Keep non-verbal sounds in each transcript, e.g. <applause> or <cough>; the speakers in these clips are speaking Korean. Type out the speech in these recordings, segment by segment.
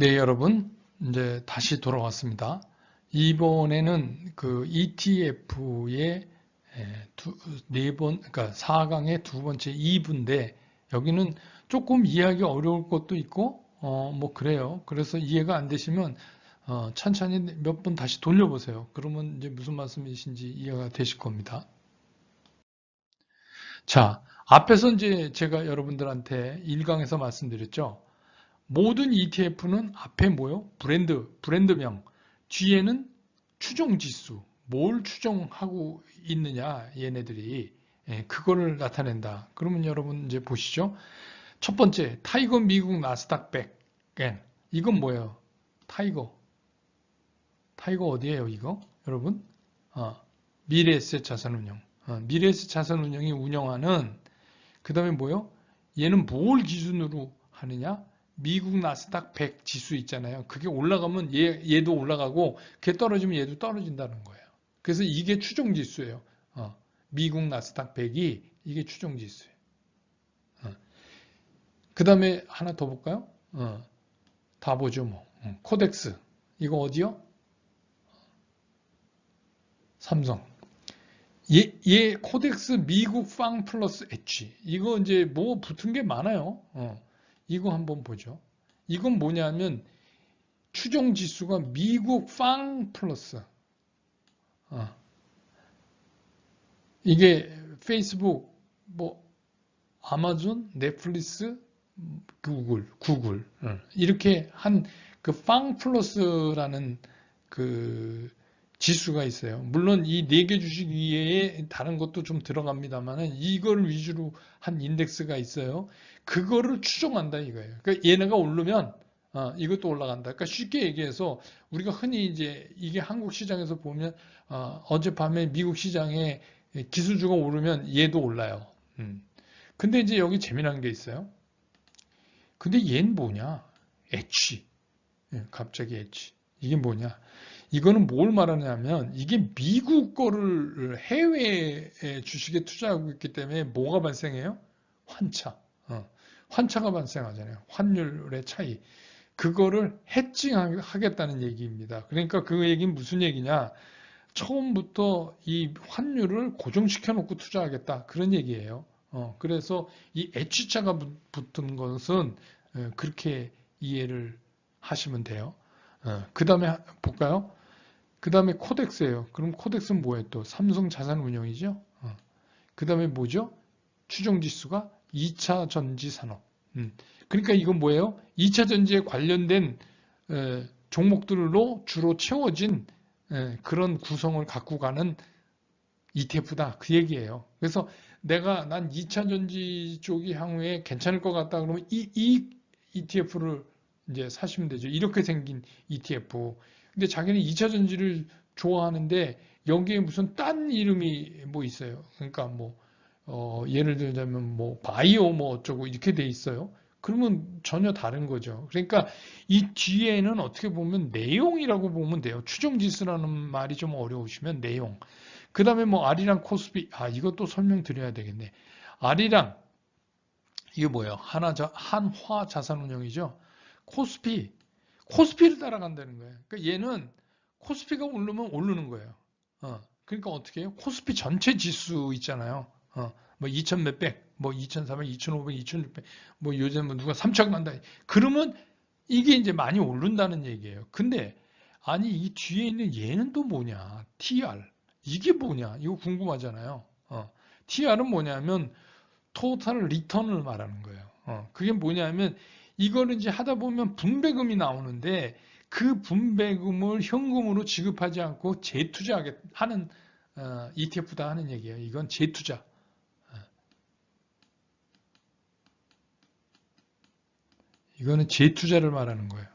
네, 여러분. 이제 다시 돌아왔습니다. 이번에는 그 ETF의 두, 네 번, 그러니까 4강의 두 번째 2부인데 여기는 조금 이해하기 어려울 것도 있고, 어, 뭐 그래요. 그래서 이해가 안 되시면 어, 천천히 몇 번 다시 돌려보세요. 그러면 이제 무슨 말씀이신지 이해가 되실 겁니다. 자, 앞에서 이제 제가 여러분들한테 1강에서 말씀드렸죠. 모든 ETF는 앞에 뭐요? 브랜드, 브랜드명, 뒤에는 추정 지수, 뭘 추정하고 있느냐, 얘네들이. 예, 그거를 나타낸다. 그러면 여러분 이제 보시죠. 첫 번째, 타이거 미국 나스닥 100. 예, 이건 뭐예요? 타이거. 타이거 어디에요, 이거? 여러분? 어, 미래에셋 자산운용. 어, 미래에셋 자산운용이 운영하는, 그 다음에 뭐요? 얘는 뭘 기준으로 하느냐? 미국 나스닥 100 지수 있잖아요. 그게 올라가면 얘, 얘도 올라가고 그게 떨어지면 얘도 떨어진다는 거예요. 그래서 이게 추종 지수예요. 어, 미국 나스닥 100이 이게 추종 지수예요. 어. 그 다음에 하나 더 볼까요? 어, 다 보죠 뭐. 어, 코덱스 이거 어디요? 삼성. 얘, 얘 코덱스 미국 빵 플러스 H 이거 이제 뭐 붙은 게 많아요. 어. 이거 한번 보죠. 이건 뭐냐면 추정 지수가 미국 빵 플러스 어. 이게 페이스북 뭐 아마존 넷플릭스 구글 구글 어. 이렇게 한그빵 플러스라는 그 지수가 있어요. 물론 이 네 개 주식 위에 다른 것도 좀 들어갑니다만은 이걸 위주로 한 인덱스가 있어요. 그거를 추정한다 이거예요. 그러니까 얘네가 오르면 어, 이것도 올라간다. 그러니까 쉽게 얘기해서 우리가 흔히 이제 이게 한국 시장에서 보면 어, 어젯밤에 미국 시장에 기술주가 오르면 얘도 올라요. 음. 근데 이제 여기 재미난 게 있어요. 근데 얘는 뭐냐? H. 예, 갑자기 H. 이게 뭐냐? 이거는 뭘 말하냐면 이게 미국 거를 해외 주식에 투자하고 있기 때문에 뭐가 발생해요? 환차. 어. 환차가 발생하잖아요. 환율의 차이. 그거를 해칭하겠다는 얘기입니다. 그러니까 그 얘기는 무슨 얘기냐? 처음부터 이 환율을 고정시켜 놓고 투자하겠다. 그런 얘기예요. 어, 그래서 이 H자가 붙은 것은 어, 그렇게 이해를 하시면 돼요. 어, 그 다음에 볼까요? 그 다음에 코덱스예요. 그럼 코덱스는 뭐예요? 또 삼성 자산운용이죠. 어. 그 다음에 뭐죠? 추정지수가 2차 전지 산업. 음. 그러니까 이건 뭐예요? 2차 전지에 관련된 에, 종목들로 주로 채워진 에, 그런 구성을 갖고 가는 ETF다. 그 얘기예요. 그래서 내가 난 2차 전지 쪽이 향후에 괜찮을 것 같다 그러면 이, 이 ETF를 이제 사시면 되죠. 이렇게 생긴 ETF. 근데 자기는 2차 전지를 좋아하는데 여기에 무슨 딴 이름이 뭐 있어요. 그러니까 뭐 어, 예를 들자면 뭐 바이오 뭐 어쩌고 이렇게 돼 있어요. 그러면 전혀 다른 거죠. 그러니까 이 뒤에는 어떻게 보면 내용이라고 보면 돼요. 추정지수라는 말이 좀 어려우시면 내용. 그 다음에 뭐 아리랑 코스피 아 이것도 설명드려야 되겠네. 아리랑 이게 뭐예요? 하나 자, 한화 자산운용이죠. 코스피 코스피를 따라간다는 거예요. 그러니까 얘는 코스피가 오르면 오르는 거예요. 어, 그러니까 어떻게 해요? 코스피 전체 지수 있잖아요. 어, 뭐 2천 몇백, 뭐 2,400, 2,500, 2,600, 뭐 요즘 뭐 누가 3천 간다. 그러면 이게 이제 많이 오른다는 얘기예요. 근데 아니 이 뒤에 있는 얘는 또 뭐냐? TR. 이게 뭐냐? 이거 궁금하잖아요. 어, TR은 뭐냐면 토탈 리턴을 말하는 거예요. 어, 그게 뭐냐면 이거를 이제 하다 보면 분배금이 나오는데 그 분배금을 현금으로 지급하지 않고 재투자하게 하는 어, ETF다 하는 얘기예요. 이건 재투자. 이거는 재투자를 말하는 거예요.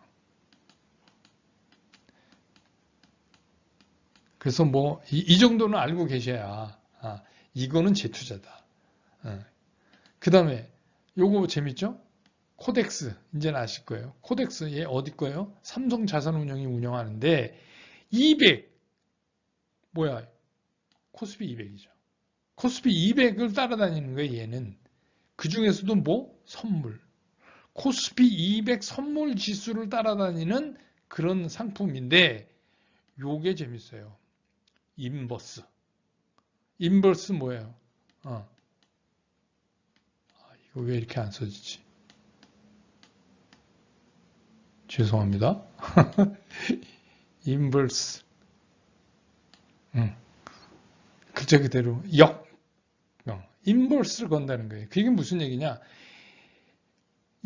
그래서 뭐, 이, 이 정도는 알고 계셔야, 아, 이거는 재투자다. 그 다음에, 요거 재밌죠? 코덱스, 이제는 아실 거예요. 코덱스, 얘 어디 거예요? 삼성 자산운용이 운영하는데, 200, 뭐야, 코스피 200이죠. 코스피 200을 따라다니는 거예요, 얘는. 그 중에서도 뭐? 선물. 코스피 200 선물 지수를 따라다니는 그런 상품인데, 요게 재밌어요. 인버스. 인버스 뭐예요? 어. 아, 이거 왜 이렇게 안 써지지? 죄송합니다. <laughs> 인버스. 응. 그저 그대로 역. 어. 인버스를 건다는 거예요. 그게 무슨 얘기냐?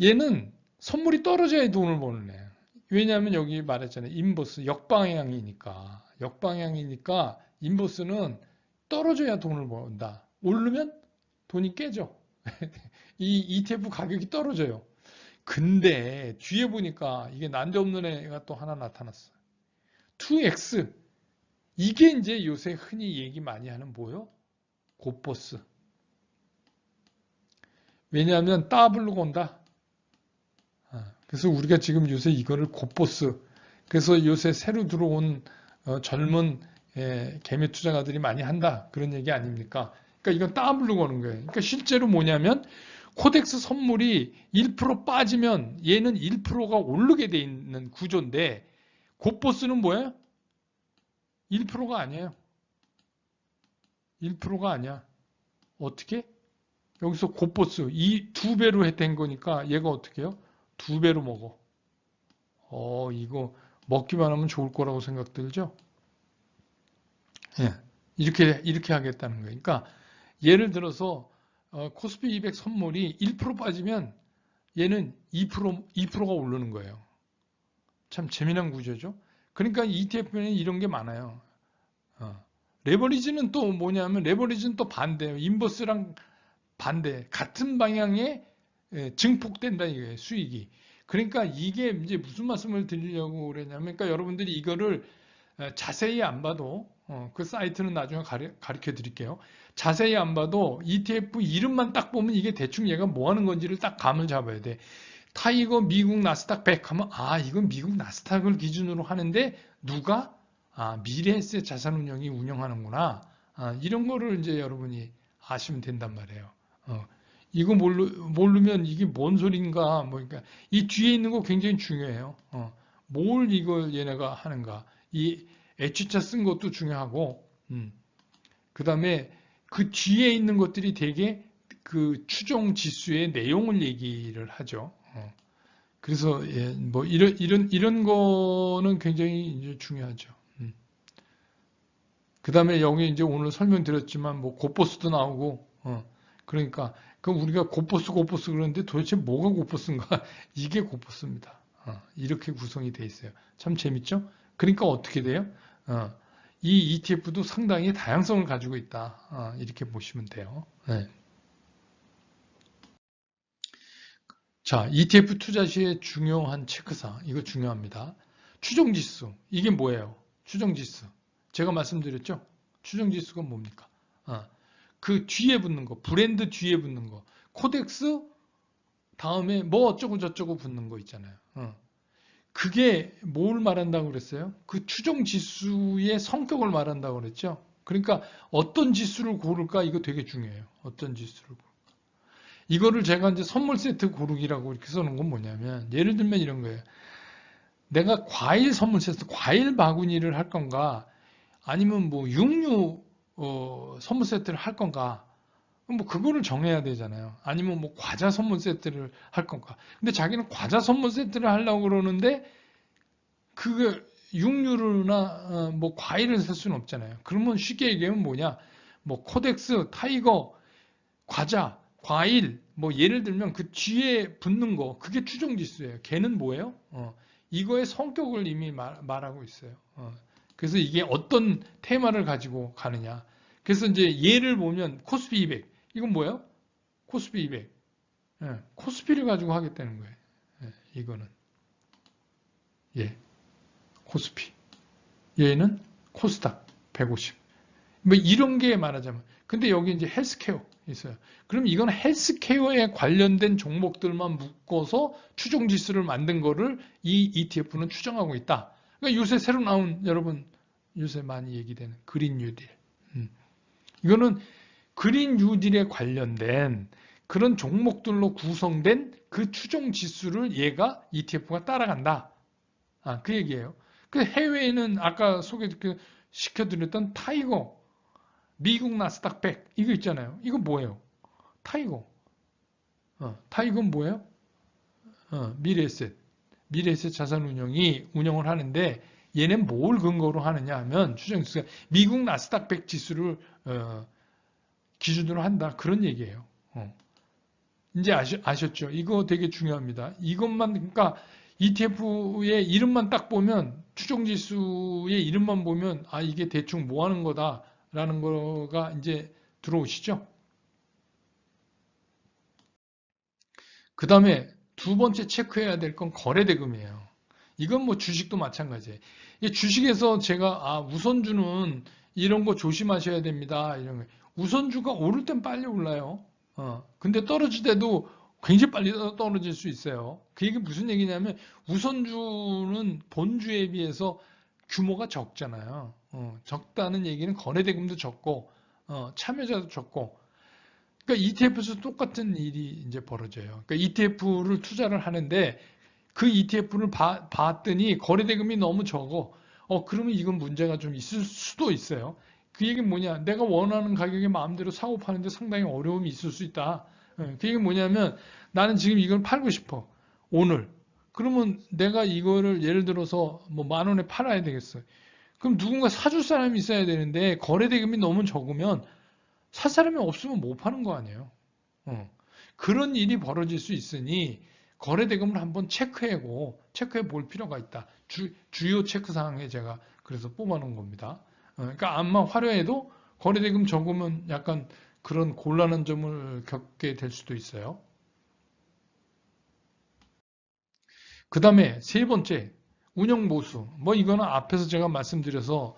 얘는 선물이 떨어져야 돈을 버는 애예요. 왜냐하면 여기 말했잖아요. 인버스 역방향이니까 역방향이니까 인버스는 떨어져야 돈을 번다. 오르면 돈이 깨져. <laughs> 이 ETF 가격이 떨어져요. 근데 뒤에 보니까 이게 난데없는 애가 또 하나 나타났어요. 2X 이게 이제 요새 흔히 얘기 많이 하는 뭐요? 고버스. 왜냐하면 따블로 건다. 그래서 우리가 지금 요새 이거를 곧보스 그래서 요새 새로 들어온 어, 젊은 예, 개미 투자가들이 많이 한다 그런 얘기 아닙니까? 그러니까 이건 따블로 거는 거예요. 그러니까 실제로 뭐냐면 코덱스 선물이 1% 빠지면 얘는 1%가 오르게 돼 있는 구조인데 곧보스는 뭐예요? 1%가 아니에요. 1%가 아니야. 어떻게? 여기서 곧보스 이 두 배로 된 거니까 얘가 어떻게 해요? 두 배로 먹어. 어, 이거 먹기만 하면 좋을 거라고 생각 들죠? 예. 이렇게, 이렇게 하겠다는. 그러니까, 예를 들어서, 어, 코스피 200 선물이 1% 빠지면 얘는 2%, 2%가 오르는 거예요. 참 재미난 구조죠? 그러니까 ETF에는 이런 게 많아요. 어. 레버리지는 또 뭐냐면, 레버리지는 또 반대예요. 인버스랑 반대. 같은 방향의 예, 증폭된다 이거예요. 수익이. 그러니까 이게 이제 무슨 말씀을 드리려고 그러냐면 그러니까 여러분들이 이거를 자세히 안 봐도 어, 그 사이트는 나중에 가르, 가르쳐 드릴게요. 자세히 안 봐도 ETF 이름만 딱 보면 이게 대충 얘가 뭐 하는 건지를 딱 감을 잡아야 돼. 타이거 미국 나스닥 100 하면 아 이건 미국 나스닥을 기준으로 하는데 누가 아 미래에셋 자산운용이 운영하는구나 아, 이런 거를 이제 여러분이 아시면 된단 말이에요. 어, 이거 모르, 모르면 이게 뭔 소린가, 뭐, 그러니까, 이 뒤에 있는 거 굉장히 중요해요. 어, 뭘 이걸 얘네가 하는가. 이 H자 쓴 것도 중요하고, 음. 그 다음에 그 뒤에 있는 것들이 되게 그 추정 지수의 내용을 얘기를 하죠. 어. 그래서, 예, 뭐, 이런, 이런, 이런 거는 굉장히 이제 중요하죠. 음. 그 다음에 여기 이제 오늘 설명드렸지만, 뭐, 고포스도 나오고, 어. 그러니까 그럼 우리가 고포스 고포스 그러는데 도대체 뭐가 고포스인가? <laughs> 이게 고포스입니다. 어, 이렇게 구성이 돼 있어요. 참 재밌죠? 그러니까 어떻게 돼요? 어, 이 ETF도 상당히 다양성을 가지고 있다. 어, 이렇게 보시면 돼요. 네. 자, ETF 투자 시에 중요한 체크사항. 이거 중요합니다. 추정지수. 이게 뭐예요? 추정지수. 제가 말씀드렸죠? 추정지수가 뭡니까? 어, 그 뒤에 붙는 거, 브랜드 뒤에 붙는 거, 코덱스 다음에 뭐 어쩌고 저쩌고 붙는 거 있잖아요. 어. 그게 뭘 말한다고 그랬어요? 그 추정 지수의 성격을 말한다고 그랬죠? 그러니까 어떤 지수를 고를까 이거 되게 중요해요. 어떤 지수를 고를까. 이거를 제가 이제 선물 세트 고르기라고 이렇게 써놓은 건 뭐냐면 예를 들면 이런 거예요. 내가 과일 선물 세트, 과일 바구니를 할 건가 아니면 뭐 육류 어, 선물 세트를 할 건가? 뭐 그거를 정해야 되잖아요. 아니면 뭐 과자 선물 세트를 할 건가? 근데 자기는 과자 선물 세트를 하려고 그러는데 그게 육류나 어, 뭐 과일을 살 수는 없잖아요. 그러면 쉽게 얘기하면 뭐냐? 뭐 코덱스, 타이거, 과자, 과일, 뭐 예를 들면 그 뒤에 붙는 거 그게 추정 지수예요. 걔는 뭐예요? 어, 이거의 성격을 이미 말, 말하고 있어요. 어. 그래서 이게 어떤 테마를 가지고 가느냐. 그래서 이제 예를 보면 코스피 200. 이건 뭐예요? 코스피 200. 예, 코스피를 가지고 하겠다는 거예요. 예, 이거는. 예. 코스피. 얘는 코스닥 150. 뭐 이런 게 말하자면. 근데 여기 이제 헬스케어 있어요. 그럼 이건 헬스케어에 관련된 종목들만 묶어서 추종 지수를 만든 거를 이 ETF는 추정하고 있다. 그러니까 요새 새로 나온 여러분 요새 많이 얘기되는 그린 뉴딜. 음. 이거는 그린 뉴딜에 관련된 그런 종목들로 구성된 그 추종 지수를 얘가 ETF가 따라간다. 아, 그 얘기예요. 그 해외에는 아까 소개 시켜드렸던 타이거, 미국 나스닥 100 이거 있잖아요. 이거 뭐예요? 타이거. 어, 타이거는 뭐예요? 어, 미래에셋. 미래에셋 자산운용이 운영을 하는데 얘는 뭘 근거로 하느냐 하면 추정지수가 미국 나스닥 100 지수를 어, 기준으로 한다. 그런 얘기예요. 어. 이제 아시, 아셨 죠? 이거 되게 중요합니다. 이것만 그러니까 ETF의 이름만 딱 보면 추종지수의 이름만 보면 아 이게 대충 뭐 하는 거다라는 거가 이제 들어오시죠? 그 다음에 두 번째 체크해야 될 건 거래대금이에요. 이건 뭐 주식도 마찬가지예요. 주식에서 제가 아 우선주는 이런 거 조심하셔야 됩니다. 이런 거. 우선주가 오를 땐 빨리 올라요. 어. 근데 떨어질 때도 굉장히 빨리 떨어질 수 있어요. 그 얘기 무슨 얘기냐면 우선주는 본주에 비해서 규모가 적잖아요. 어, 적다는 얘기는 거래대금도 적고 어, 참여자도 적고 그러니까 ETF에서 똑같은 일이 이제 벌어져요. 그러니까 ETF를 투자를 하는데 그 ETF를 봐, 봤더니 거래대금이 너무 적어. 어 그러면 이건 문제가 좀 있을 수도 있어요. 그 얘기는 뭐냐? 내가 원하는 가격에 마음대로 사고 파는데 상당히 어려움이 있을 수 있다. 예, 그 얘기는 뭐냐면 나는 지금 이걸 팔고 싶어. 오늘. 그러면 내가 이거를 예를 들어서 뭐 만 원에 팔아야 되겠어. 그럼 누군가 사줄 사람이 있어야 되는데 거래대금이 너무 적으면 살 사람이 없으면 못 파는 거 아니에요. 어. 그런 일이 벌어질 수 있으니 거래 대금을 한번 체크해고 체크해 볼 필요가 있다. 주, 주요 체크 사항에 제가 그래서 뽑아놓은 겁니다. 어, 그러니까 아마 화려해도 거래 대금 적으면 약간 그런 곤란한 점을 겪게 될 수도 있어요. 그 다음에 세 번째, 운영 보수. 뭐 이거는 앞에서 제가 말씀드려서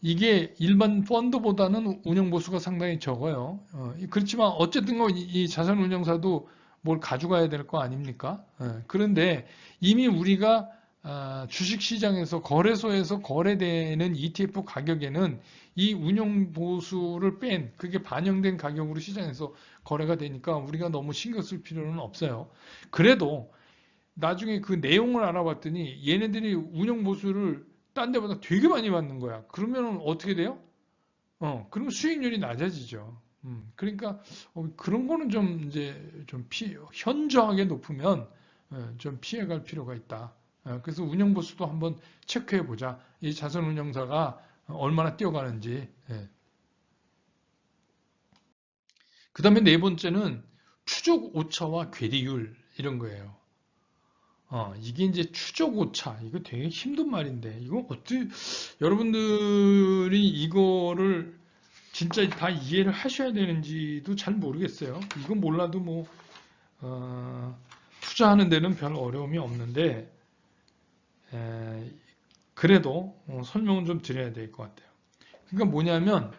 이게 일반 펀드보다는 운영 보수가 상당히 적어요. 어, 그렇지만 어쨌든 이 자산운용사도 뭘 가져가야 될 거 아닙니까? 어, 그런데 이미 우리가 아, 주식시장에서 거래소에서 거래되는 ETF 가격에는 이 운용 보수를 뺀 그게 반영된 가격으로 시장에서 거래가 되니까 우리가 너무 신경 쓸 필요는 없어요. 그래도 나중에 그 내용을 알아봤더니 얘네들이 운용 보수를 딴 데보다 되게 많이 받는 거야. 그러면 어떻게 돼요? 어, 그러면 수익률이 낮아지죠. 음, 그러니까 어, 그런 거는 좀 이제 좀 피, 현저하게 높으면 어, 좀 피해갈 필요가 있다. 어, 그래서 운영 보수도 한번 체크해 보자. 이 자산운용사가 얼마나 뛰어가는지. 예. 그 다음에 네 번째는 추적 오차와 괴리율 이런 거예요. 어, 이게 이제 추적 오차. 이거 되게 힘든 말인데 이거 어떻게 여러분들이 이거를 진짜 다 이해를 하셔야 되는지도 잘 모르겠어요. 이건 몰라도 뭐 어, 투자하는 데는 별 어려움이 없는데 에, 그래도 어, 설명을 좀 드려야 될 것 같아요. 그러니까 뭐냐면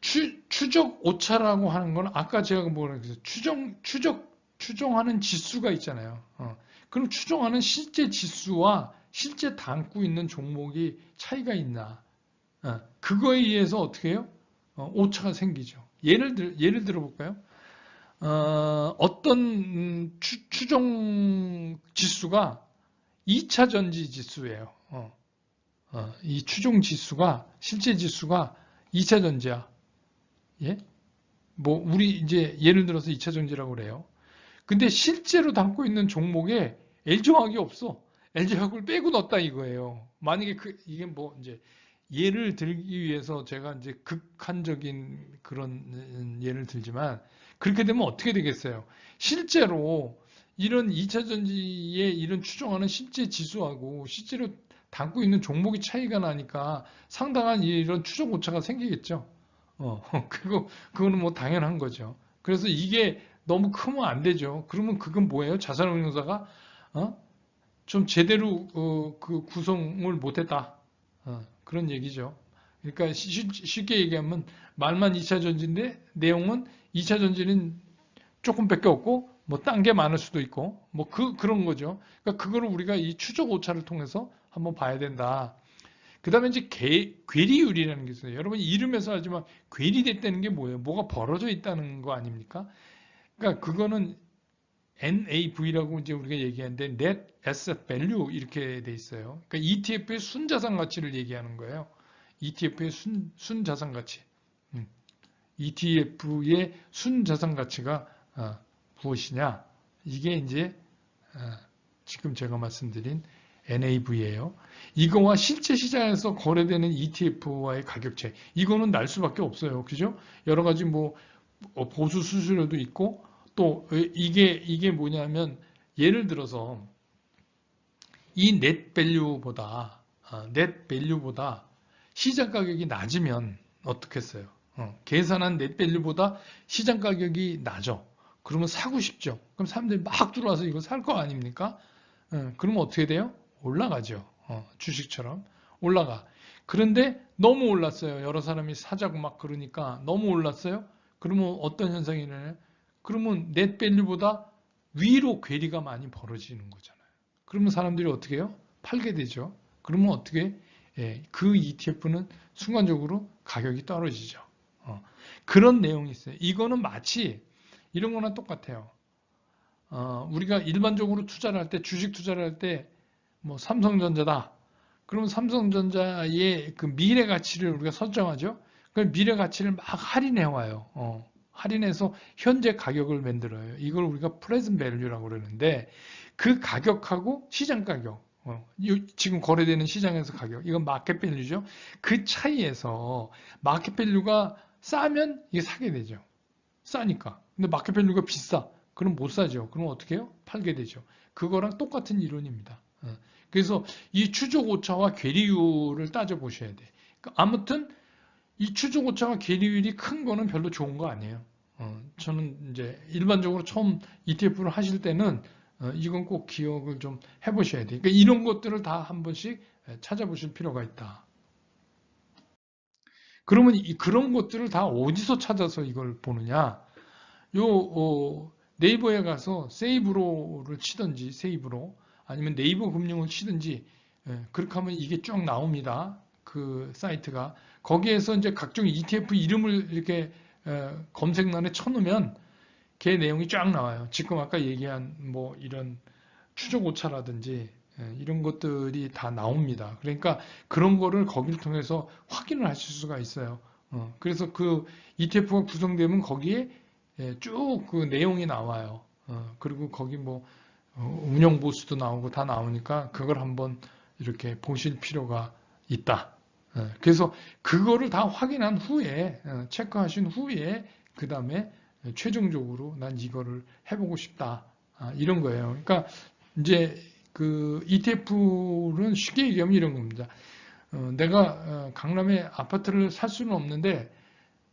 추, 추적 오차라고 하는 건 아까 제가 뭐라 그랬어요. 추정 추적 추정하는 지수가 있잖아요. 어. 그럼 추정하는 실제 지수와 실제 담고 있는 종목이 차이가 있나? 어. 그거에 의해서 어떻게 해요? 어, 오차가 생기죠. 예를 들 예를 들어 볼까요? 어, 떤 추, 추정 지수가 2차 전지 지수예요. 어. 어, 이 추종 지수가 실제 지수가 2차 전지야. 예? 뭐 우리 이제 예를 들어서 2차 전지라고 그래요. 근데 실제로 담고 있는 종목에 LG화학이 없어. LG화학을 빼고 넣었다 이거예요. 만약에 그 이게 뭐 이제 예를 들기 위해서 제가 이제 극한적인 그런 예를 들지만 그렇게 되면 어떻게 되겠어요? 실제로 이런 2차 전지에 이런 추정하는 실제 지수하고 실제로 담고 있는 종목이 차이가 나니까 상당한 이런 추정 오차가 생기겠죠. 어, <laughs> 그거, 그거는 뭐 당연한 거죠. 그래서 이게 너무 크면 안 되죠. 그러면 그건 뭐예요? 자산운용사가, 어? 좀 제대로, 어, 그 구성을 못했다. 어, 그런 얘기죠. 그러니까 쉬- 쉽게 얘기하면 말만 2차 전지인데 내용은 2차 전지는 조금밖에 없고 뭐 딴 게 많을 수도 있고 뭐 그 그런 거죠. 그러니까 그거를 우리가 이 추적 오차를 통해서 한번 봐야 된다. 그다음에 이제 괴, 괴리율이라는 게 있어요. 여러분 이름에서 알지만 괴리됐다는 게 뭐예요? 뭐가 벌어져 있다는 거 아닙니까? 그러니까 그거는 NAV라고 이제 우리가 얘기하는데 Net Asset Value 이렇게 돼 있어요. 그러니까 ETF의 순자산 가치를 얘기하는 거예요. ETF의 순, 순자산 가치. 음. ETF의 순자산 가치가 어, 무엇이냐? 이게 이제 어, 지금 제가 말씀드린 NAV예요. 이거와 실제 시장에서 거래되는 ETF와의 가격 차이. 이거는 날 수밖에 없어요. 그죠? 여러 가지 뭐 어, 보수 수수료도 있고 또 이게 이게 뭐냐면 예를 들어서 이넷 밸류보다 넷 밸류보다 시장 가격이 낮으면 어떻겠어요? 어, 계산한 넷 밸류보다 시장 가격이 낮아. 그러면 사고 싶죠. 그럼 사람들이 막 들어와서 이거 살 거 아닙니까? 어, 그러면 어떻게 돼요? 올라가죠. 어, 주식처럼 올라가. 그런데 너무 올랐어요. 여러 사람이 사자고 막 그러니까 너무 올랐어요. 그러면 어떤 현상이 일어나요? 그러면 넷 밸류보다 위로 괴리가 많이 벌어지는 거잖아요. 그러면 사람들이 어떻게 해요? 팔게 되죠. 그러면 어떻게? 예, 그 ETF는 순간적으로 가격이 떨어지죠. 어, 그런 내용이 있어요. 이거는 마치 이런 거나 똑같아요. 어, 우리가 일반적으로 투자를 할 때, 주식 투자를 할 때, 뭐 삼성전자다. 그러면 삼성전자의 그 미래 가치를 우리가 설정하죠. 그 미래 가치를 막 할인해 와요. 어, 할인해서 현재 가격을 만들어요. 이걸 우리가 프레젠 밸류라고 그러는데 그 가격하고 시장 가격, 어, 이- 지금 거래되는 시장에서 가격, 이건 마켓 밸류죠. 그 차이에서 마켓 밸류가 싸면 이게 사게 되죠. 싸니까. 근데 마켓 밸류가 비싸. 그럼 못 사죠. 그럼 어떻게 해요? 팔게 되죠. 그거랑 똑같은 이론입니다. 어, 그래서 이 추적 오차와 괴리율을 따져 보셔야 돼. 그러니까 아무튼 이 추적 오차와 괴리율이 큰 거는 별로 좋은 거 아니에요. 어, 저는 이제 일반적으로 처음 ETF를 하실 때는 어, 이건 꼭 기억을 좀 해보셔야 돼요. 그러니까 이런 것들을 다 한 번씩 찾아보실 필요가 있다. 그러면 이, 그런 것들을 다 어디서 찾아서 이걸 보느냐? 요 어, 네이버에 가서 세이브로를 치든지 세이브로 아니면 네이버 금융을 치든지 예, 그렇게 하면 이게 쭉 나옵니다. 그 사이트가 거기에서 이제 각종 ETF 이름을 이렇게 에, 검색란에 쳐놓으면 걔 내용이 쫙 나와요. 지금 아까 얘기한 뭐 이런 추적 오차라든지 예, 이런 것들이 다 나옵니다. 그러니까 그런 거를 거기를 통해서 확인을 하실 수가 있어요. 어, 그래서 그 ETF가 구성되면 거기에 예, 쭉그 내용이 나와요. 어, 그리고 거기 뭐 어, 운영 보수도 나오고 다 나오니까 그걸 한번 이렇게 보실 필요가 있다. 예, 그래서 그거를 다 확인한 후에 어, 체크하신 후에 그 다음에 최종적으로 난 이거를 해보고 싶다 아, 이런 거예요. 그러니까 이제 그 ETF는 쉽게 얘기하면 이런 겁니다. 어, 내가 어, 강남에 아파트를 살 수는 없는데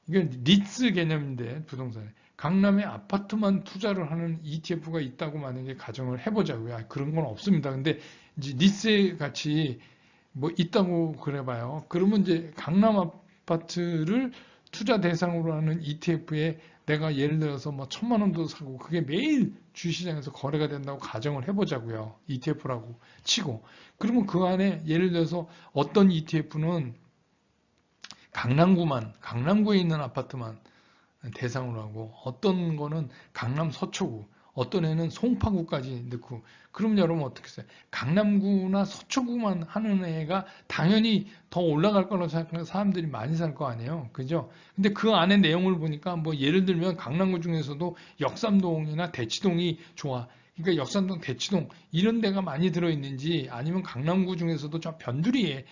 이건 리츠 개념인데 부동산에 강남에 아파트만 투자를 하는 ETF가 있다고 만약에 가정을 해보자고요. 아, 그런 건 없습니다. 근데 이제 리츠 같이 뭐 있다고 그래봐요. 그러면 이제 강남 아파트를 투자 대상으로 하는 ETF에 내가 예를 들어서 뭐 천만 원도 사고 그게 매일 주시장에서 거래가 된다고 가정을 해보자고요. ETF라고 치고. 그러면 그 안에 예를 들어서 어떤 ETF는 강남구만, 강남구에 있는 아파트만 대상으로 하고 어떤 거는 강남 서초구, 어떤 애는 송파구까지 넣고 그럼 여러분 어떻게 써요? 강남구나 서초구만 하는 애가 당연히 더 올라갈 거라고 생각하는 사람들이 많이 살 거 아니에요. 그죠? 근데 그 안에 내용을 보니까 뭐 예를 들면 강남구 중에서도 역삼동이나 대치동이 좋아. 그러니까 역삼동, 대치동 이런 데가 많이 들어있는지 아니면 강남구 중에서도 저 변두리에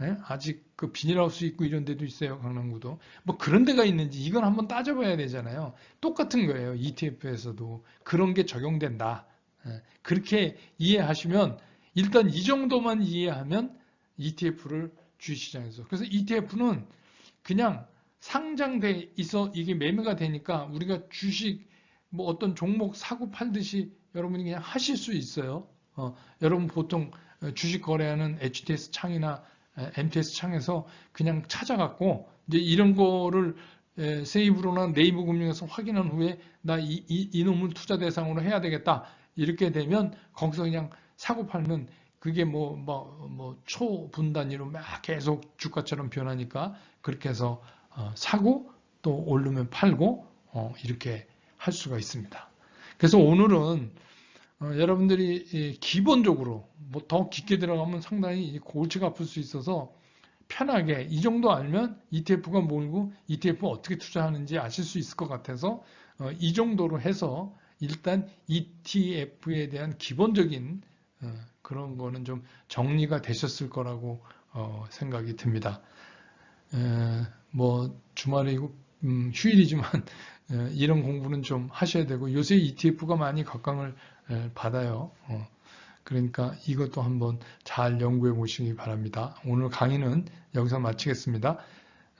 예? 아직 그 비닐하우스 있고 이런 데도 있어요. 강남구도. 뭐 그런 데가 있는지 이건 한번 따져봐야 되잖아요. 똑같은 거예요. ETF에서도 그런 게 적용된다. 예, 그렇게 이해하시면 일단 이 정도만 이해하면 ETF를 주식시장에서 그래서 ETF는 그냥 상장돼 있어 이게 매매가 되니까 우리가 주식 뭐 어떤 종목 사고 팔듯이 여러분이 그냥 하실 수 있어요. 어, 여러분 보통 주식 거래하는 HTS 창이나 MTS 창에서 그냥 찾아갖고 이제 이런 거를 에, 세이브로나 네이버 금융에서 확인한 후에 나 이, 이, 이놈을 투자 대상으로 해야 되겠다 이렇게 되면 거기서 그냥 사고 팔면 그게 뭐 뭐 뭐 초분 단위로 막 계속 주가처럼 변하니까 그렇게 해서 어, 사고 또 오르면 팔고 어, 이렇게 할 수가 있습니다. 그래서 오늘은 어, 여러분들이 이 기본적으로 뭐 더 깊게 들어가면 상당히 이 골치가 아플 수 있어서 편하게 이 정도 알면 ETF가 뭘고 ETF가 어떻게 투자하는지 아실 수 있을 것 같아서 어, 이 정도로 해서 일단 ETF에 대한 기본적인 어, 그런 거는 좀 정리가 되셨을 거라고 어, 생각이 듭니다. 에, 뭐 주말이고 음, 휴일이지만 에, 이런 공부는 좀 하셔야 되고 요새 ETF가 많이 각광을 에, 받아요. 어, 그러니까 이것도 한번 잘 연구해 보시기 바랍니다. 오늘 강의는 여기서 마치겠습니다.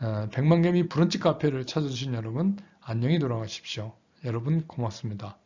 어, 백만개미 브런치 카페를 찾아주신 여러분 안녕히 돌아가십시오. 여러분 고맙습니다.